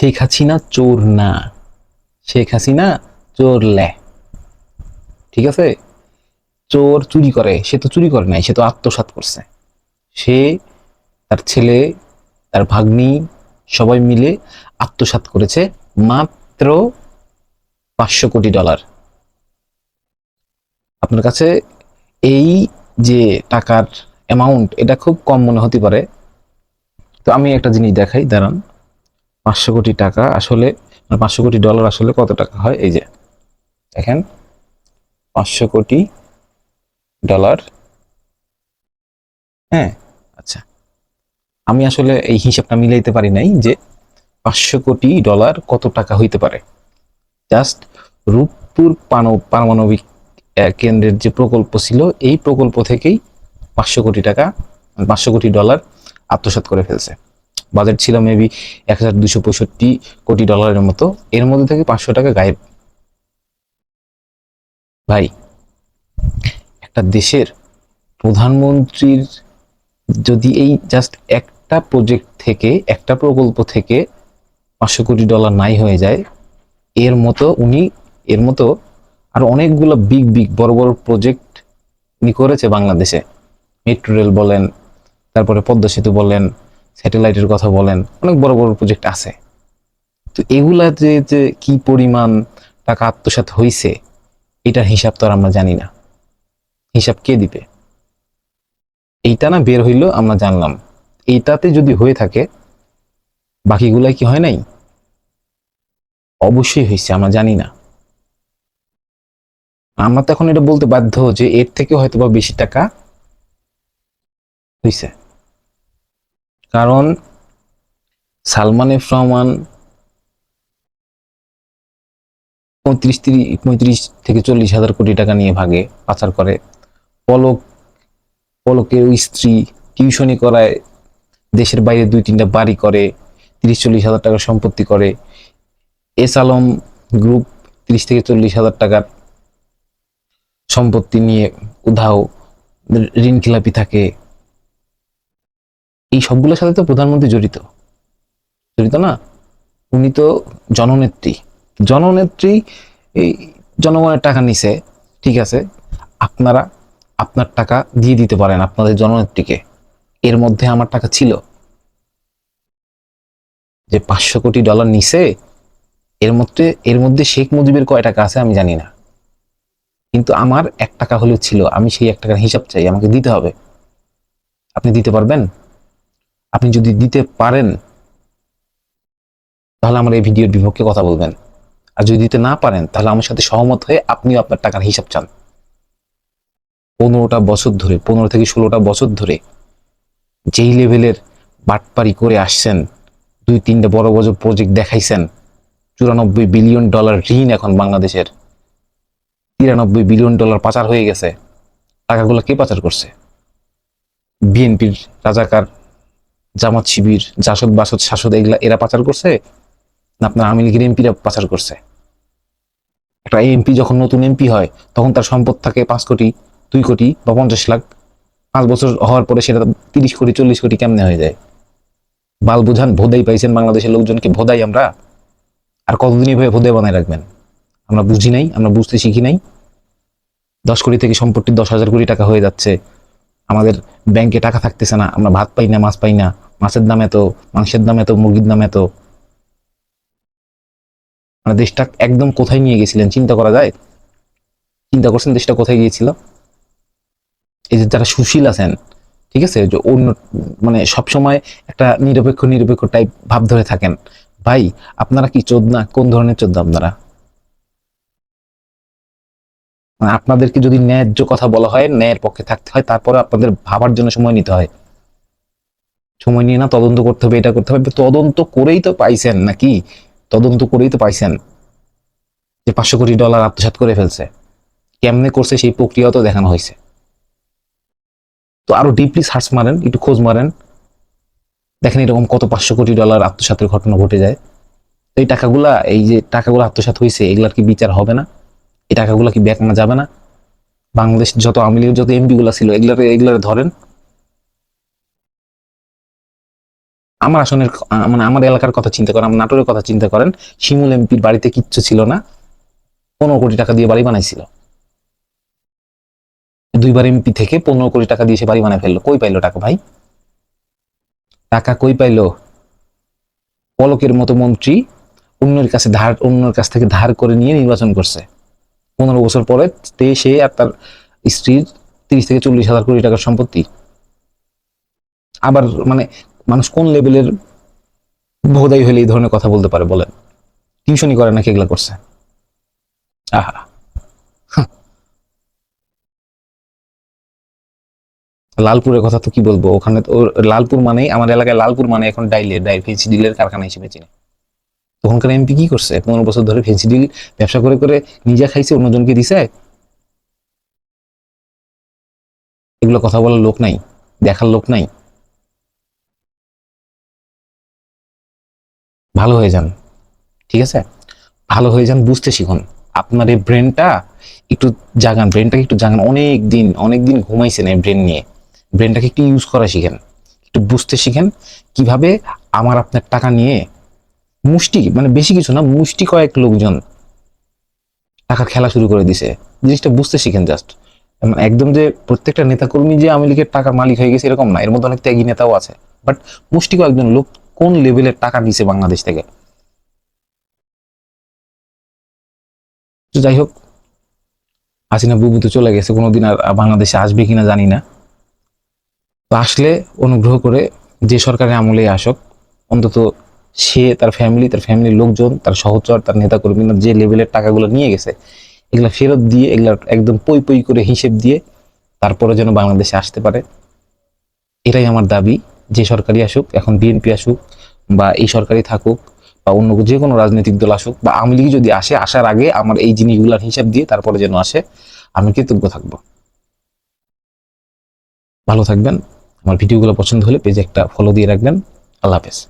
শেখ হাসিনা চোর না। শেখ হাসিনা চোর লে। ঠিক আছে? চোর চুরি করে, সে তো চুরি করে নাই, সে তো আত্মসাৎ করছে। সে, তার ছেলে, তার ভাগ্নি, সবাই মিলে আত্মসাৎ করেছে মাত্র পাঁচশো কোটি ডলার। আপনার কাছে এই যে টাকার অ্যামাউন্ট এটা খুব কম মনে হতে পারে। তো আমি একটা জিনিস দেখাই, দাঁড়ান। পাঁচশো কোটি টাকা আসলে মানে পাঁচশো কোটি ডলার আসলে কত টাকা হয়? এই যে, দেখেন, পাঁচশো কোটি ডলার হ্যাঁ আচ্ছা। আমি আসলে এই হিসাবটা মিলাইতে পারি নাই যে পাঁচশো কোটি ডলার কত টাকা হইতে পারে। জাস্ট রূপপুর পারমাণবিক কেন্দ্রের যে প্রকল্প ছিল, এই প্রকল্প থেকেই পাঁচশো কোটি টাকা পাঁচশো কোটি ডলার আত্মসাৎ করে ফেলছে। বাজেট ছিল মেবি এক হাজার দুশো কোটি ডলারের মতো। এর মধ্যে থেকে পাঁচশো টাকা গায়েব। ভাই, একটা দেশের প্রধানমন্ত্রীর যদি এই জাস্ট একটা প্রজেক্ট থেকে, একটা প্রকল্প থেকে পাঁচশো কোটি ডলার নাই হয়ে যায়, এর মতো উনি, এর মতো আর অনেকগুলো বিগ বিগ বড় বড় প্রজেক্ট উনি করেছে বাংলাদেশে। মেট্রো রেল বলেন, তারপরে পদ্মা সেতু বলেন স্যাটেলাইটের কথা বলেন, অনেক বড় বড় প্রজেক্ট আছে। তো এগুলা যে যে কি পরিমাণ টাকা আত্মসাৎ হইছে, এটার হিসাব তো আর আমরা জানি না। হিসাব কে দিবে? এইটা না বের হইল আমরা জানলাম। এইটাতে যদি হয়ে থাকে, বাকিগুলাই কি হয় নাই? অবশ্যই হয়েছে আমরা জানি না। আমরা তো এখন এটা বলতে বাধ্য যে এর থেকে হয়তো বা বেশি টাকা হয়েছে কারণ সালমান এফ রহমান পঁয়ত্রিশ তিরিশ, পঁয়ত্রিশ থেকে চল্লিশ হাজার কোটি টাকা নিয়ে ভাগে, পাচার করে। পলক, পলকের স্ত্রী টিউশনি করায়, দেশের বাইরে দুই তিনটা বাড়ি করে, তিরিশ চল্লিশ হাজার টাকার সম্পত্তি করে। এস আলম গ্রুপ তিরিশ থেকে চল্লিশ হাজার টাকার সম্পত্তি নিয়ে উধাও, ঋণ খেলাপি থাকে। এই সবগুলোর সাথে তো প্রধানমন্ত্রী জড়িত। জড়িত না? উনি তো জননেত্রী। জননেত্রী, এই জনগণের টাকা নিছে, ঠিক আছে? আপনারা আপনার টাকা দিয়ে দিতে পারেন আপনাদের জননেত্রীকে। এর মধ্যে আমার টাকা ছিল। যে পাঁচশো কোটি ডলার নিছে, এর মধ্যে এর মধ্যে শেখ মুজিবের কয় টাকা আছে আমি জানি না। কিন্তু আমার এক টাকা হলেও ছিল, আমি সেই এক টাকার হিসাব চাই, আমাকে দিতে হবে। আপনি দিতে পারবেন? আপনি যদি দিতে পারেন, তাহলে আমার এই ভিডিওর বিপক্ষে কথা বলবেন। আর যদি দিতে না পারেন, তাহলে আমার সাথে সহমত হয়ে আপনিও আপনার টাকার হিসাব চান। পনেরোটা বছর ধরে, পনেরো থেকে ষোলোটা বছর ধরে যেই লেভেলের বাটপারি করে আসছেন, দুই তিনটা বড় বড় প্রজেক্ট দেখাইছেন, চুরানব্বই বিলিয়ন ডলার ঋণ এখন বাংলাদেশের। তিরানব্বই বিলিয়ন ডলার পাচার হয়ে গেছে। টাকাগুলো কে পাচার করছে? বিএনপির রাজাকার জামাত শিবির, জাসদ বাসদ শাসদ এগুলা এরা পাচার করছে? না আপনার আওয়ামী লীগের এমপিরা পাচার করছে? একটা এমপি যখন নতুন এমপি হয়, তখন তার সম্পদ থাকে পাঁচ কোটি, দুই কোটি বা পঞ্চাশ লাখ। পাঁচ বছর হওয়ার পরে সেটা তিরিশ কোটি, চল্লিশ কোটি কেমনে হয়ে যায়? বাল বুঝান, ভোদাই পাইছেন বাংলাদেশের লোকজনকে, ভোদাই আমরা? আর কতদিনই ভাবে ভোদাই বানায় রাখবেন? আমরা বুঝি নাই, আমরা বুঝতে শিখি নাই। দশ কোটি থেকে সম্পত্তি দশ হাজার কোটি টাকা হয়ে যাচ্ছে। আমাদের ব্যাংকে টাকা থাকতেছে না, আমরা ভাত পাই না, মাছ পাই না, মাছের দাম এত মাংসের দাম এত মুরগির দাম এত মানে দেশটা একদম কোথায় নিয়ে গেছিলেন? চিন্তা করা যায়? চিন্তা করছেন দেশটা কোথায় গিয়েছিল? এই যে যারা সুশীল আছেন, ঠিক আছে? যে অন্য মানে সবসময় একটা নিরপেক্ষ নিরপেক্ষ টাইপ ভাব ধরে থাকেন। ভাই, আপনারা কি চোদ না, কোন ধরনের চোদ্দ আপনারা? আপনাদেরকে যদি ন্যায্য কথা বলা হয়, ন্যায়ের পক্ষে থাকতে হয়, তারপরে আপনাদের ভাবার জন্য সময় নিতে হয়। সময় নিয়ে না তদন্ত করতে হবে, এটা করতে হবে। তদন্ত করেই তো পাইছেন নাকি? তদন্ত করেই তো পাইছেন। যে পাঁচশো কোটি ডলার আত্মসাৎ করে ফেলছে। কেমনে করছে সেই প্রক্রিয়াও তো দেখানো হয়েছে। তো আরও ডিপলি সার্চ মারেন, একটু খোঁজ মারেন। দেখেন এরকম কত পাঁচশো কোটি ডলার আত্মসাতের ঘটনা ঘটে যায়। এই টাকাগুলা, এই যে টাকাগুলো আত্মসাৎ হয়েছে, এগুলার কি বিচার হবে না? এই টাকাগুলো কি ব্যাক আনা যাবে না? বাংলাদেশ যত আওয়ামী লীগের যত এমপি গুলা ছিল, এগুলার এগুলার ধরেন। আমার আসনের মানে আমার এলাকার কথা চিন্তা করেন, আমার নাটোরের কথা চিন্তা করেন, শিমুল এমপির বাড়িতে কিচ্ছু ছিল না। পনেরো কোটি টাকা দিয়ে বাড়ি বানাইছিল। দুইবার এমপি থেকে পনেরো কোটি টাকা দিয়ে সে বাড়ি বানায় ফেলল। কই পাইলো টাকা ভাই? টাকা কই পাইলো? পলকের মতো মন্ত্রী অন্যের কাছে ধার, অন্যের কাছ থেকে ধার করে নিয়ে নির্বাচন করছে। পনেরো বছর পরে সে আর তার স্ত্রীর তিরিশ থেকে চল্লিশ হাজার কোটি টাকার সম্পত্তি। আবার মানে মানুষ কোন লেভেলের ভোদাই হলে এই ধরনের কথা বলতে পারে বলেন? টিউশনই করে নাকি এগুলা করছে? আহা। লালপুরের কথা তো কি বলব? ওখানে তো লালপুর মানেই, আমার এলাকায় লালপুর মানে এখন ডাইলের ডাইল ফেন্সি ডিলের কারখানা হিসেবে চিনে। তখনকার এমপি কি করছে? পনেরো বছর ধরে ফেন্সি ডিল ব্যবসা করে করে নিজে খাইছে, অন্যজনকে দিছে? এগুলো কথা বলার লোক নাই, দেখার লোক নাই। ভালো হয়ে যান, ঠিক আছে? ভালো হয়ে যান, বুঝতে শিখুন। আপনার এই ব্রেনটা একটু জাগান ব্রেনটাকে একটু জাগান। অনেক দিন অনেক দিন ঘুমাইছেন এই ব্রেন নিয়ে। ব্রেনটাকে একটু ইউজ করা শিখেন, একটু বুঝতে শিখেন। কীভাবে আমার আপনার টাকা নিয়ে মুষ্টি মানে বেশি কিছু না মুষ্টি কয়েক লোকজন টাকার খেলা শুরু করে দিছে। জিনিসটা বুঝতে শিখেন জাস্ট একদম যে প্রত্যেকটা নেতাকর্মী যে আওয়ামী লীগের টাকার মালিক হয়ে গেছে এরকম না, এর মধ্যে অনেক ত্যাগী নেতাও আছে। বাট মুষ্টি কয়েকজন লোক কোন লেভেলের টাকা নিছে বাংলাদেশ থেকে? যাই হোক, হাসিনা বুবু তো চলে গেছে, কোনোদিন আর বাংলাদেশে আসবে কিনা জানি না। তো আসলে অনুগ্রহ করে যে সরকারের আমলেই আসক, অন্তত সে, তার ফ্যামিলি তার ফ্যামিলির লোকজন, তার সহচর, তার নেতাকর্মীরা যে লেভেলের টাকাগুলো নিয়ে গেছে, এগুলা ফেরত দিয়ে, এগুলা একদম পই পই করে হিসেব দিয়ে তারপরে যেন বাংলাদেশে আসতে পারে। এটাই আমার দাবি। যে সরকারি আসুক, এখন বিএনপি আসুক, বা এই সরকারি থাকুক, বা অন্য যে কোনো রাজনৈতিক দল আসুক, বা আওয়ামী লীগ যদি আসে, আসার আগে আমার এই জিনিসগুলোর হিসাব দিয়ে তারপরে যেন আসে, আমি কৃতজ্ঞ থাকব। ভালো থাকবেন। আমার ভিডিওগুলো পছন্দ হলে পেজে একটা ফলো দিয়ে রাখবেন। আল্লাহ হাফেজ।